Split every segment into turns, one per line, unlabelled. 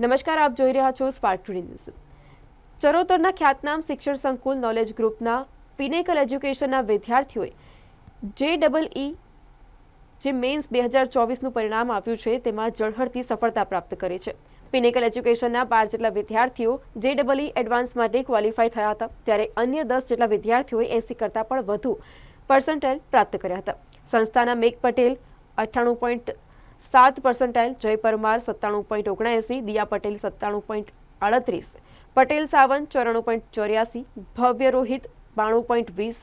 નમસ્કાર, આપ જોઈ રહ્યા છો સ્પાર્ક ટુડે ન્યૂઝ ચરોતરના ખ્યાતનામ શિક્ષણ સંકુલ નોલેજ ગ્રુપના પિનેકલ એજ્યુકેશનના વિદ્યાર્થીઓએ જે ડબલ ઈ જે મેન્સ બે હજાર ચોવીસનું પરિણામ આપ્યું છે, તેમાં ઝળહળતી સફળતા પ્રાપ્ત કરી છે. પિનેકલ એજ્યુકેશનના બાર જેટલા વિદ્યાર્થીઓ જે ડબલ ઈ એડવાન્સ માટે ક્વોલિફાય થયા હતા, ત્યારે અન્ય દસ જેટલા વિદ્યાર્થીઓએ એસી કરતાં પણ વધુ પર્સન્ટેજ પ્રાપ્ત કર્યા હતા. સંસ્થાના મેઘ પટેલ અઠ્ઠાણું પોઈન્ટ સાત પર્સન્ટાઇલ જય પરમાર સત્તાણું પોઈન્ટ ઓગણએંસી, દિયા પટેલ સત્તાણું પોઈન્ટ આડત્રીસ, પટેલ સાવંત ચોરાણું પોઈન્ટ ચોર્યાસી, ભવ્ય રોહિત બાણું પોઈન્ટ વીસ,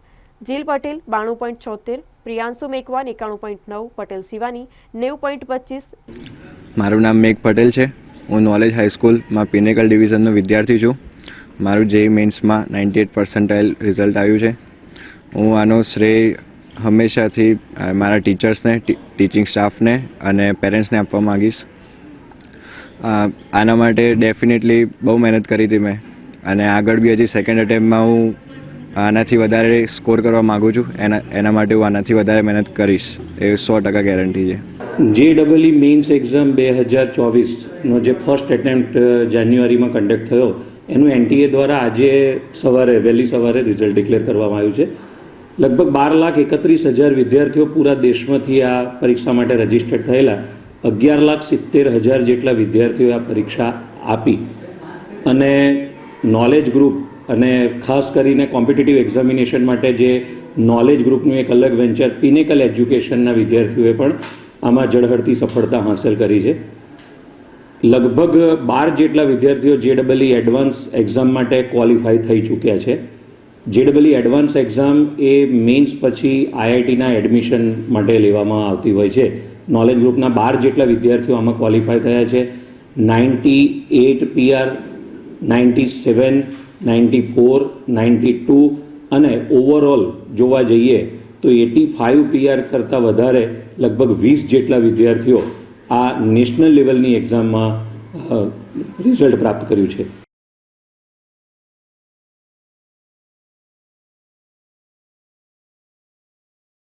જીલ પટેલ બાણું પોઈન્ટ છોતેર, પ્રિયાંશુ મેકવાન એકાણું પોઈન્ટ નવ, પટેલ શિવાની નેવું પોઈન્ટ પચીસ.
મારું નામ મેઘ પટેલ છે. હું નોલેજ હાઈસ્કૂલમાં પિનેકલ ડિવિઝનનો વિદ્યાર્થી છું. મારું જે મેન્સમાં નાઇન્ટી એટ પર્સન્ટાઇલ રિઝલ્ટ આવ્યું છે. હું આનો શ્રેય હંમેશાથી મારા ટીચર્સને ટીચિંગ સ્ટાફને અને પેરેન્ટ્સને આપવા માગીશ. આના માટે ડેફિનેટલી બહુ મહેનત કરી હતી મેં. અને આગળ બી હજી સેકન્ડ અટેમ્પમાં હું આનાથી વધારે સ્કોર કરવા માગું છું. એના એના માટે હું આનાથી વધારે મહેનત કરીશ. એ સો ટકા ગેરંટી છે.
જે ડબલઈ મેઇન્સ એક્ઝામ બે હજાર ચોવીસનો જે ફર્સ્ટ એટેમ્પ્ટ જાન્યુઆરીમાં કન્ડક્ટ થયો, એનું એનટીએ દ્વારા આજે સવારે, વહેલી સવારે રિઝલ્ટ ડિક્લેર કરવામાં આવ્યું છે. લગભગ બાર લાખ એકત્રીસ હજાર વિદ્યાર્થીઓ પૂરા દેશમાંથી આ પરીક્ષા માટે રજીસ્ટર્ડ થયેલા. અગિયાર લાખ સિત્તેર હજાર જેટલા વિદ્યાર્થીઓએ આ પરીક્ષા આપી. અને નોલેજ ગ્રુપ અને ખાસ કરીને કોમ્પિટિટિવ એક્ઝામિનેશન માટે જે નોલેજ ગ્રુપનું એક અલગ વેન્ચર પિનેકલ એજ્યુકેશનના વિદ્યાર્થીઓએ પણ આમાં ઝળહળતી સફળતા હાંસલ કરી છે. લગભગ બાર જેટલા વિદ્યાર્થીઓ જે ડબલઈ એડવાન્સ એક્ઝામ માટે ક્વોલિફાય થઈ ચૂક્યા છે. J double E advance exam એ મેન્સ પછી આઈઆઈટીના એડમિશન માટે લેવામાં આવતી હોય છે. નોલેજ ગ્રુપના બાર જેટલા વિદ્યાર્થીઓ આમાં ક્વોલિફાય થયા છે. Ninety eight PR ninety seven ninety four ninety two અને ઓવરઓલ જોવા જઈએ તો એટી ફાઇવ પીઆર કરતાં વધારે લગભગ વીસ જેટલા વિદ્યાર્થીઓ આ નેશનલ લેવલની એક્ઝામમાં રિઝલ્ટ પ્રાપ્ત કર્યું છે.